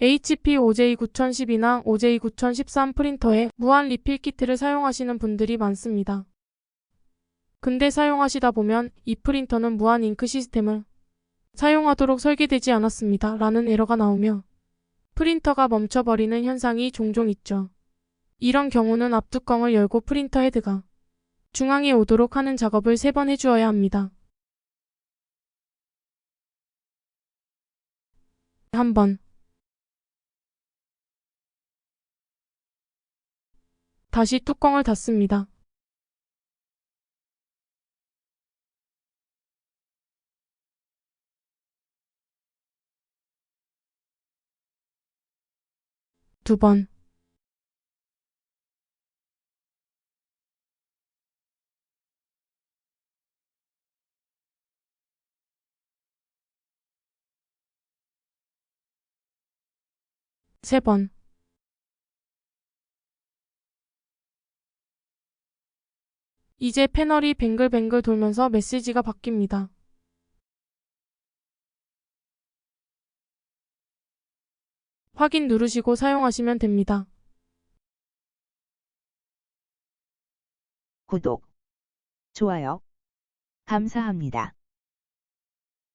HP OJ9012나 OJ9013 프린터에 무한 리필 키트를 사용하시는 분들이 많습니다. 근데 사용하시다 보면 이 프린터는 무한 잉크 시스템을 사용하도록 설계되지 않았습니다. 라는 에러가 나오며 프린터가 멈춰버리는 현상이 종종 있죠. 이런 경우는 앞뚜껑을 열고 프린터 헤드가 중앙에 오도록 하는 작업을 3번 해주어야 합니다. 한번 다시 뚜껑을 닫습니다. 두 번. 세 번. 이제 패널이 뱅글뱅글 돌면서 메시지가 바뀝니다. 확인 누르시고 사용하시면 됩니다. 구독, 좋아요. 감사합니다.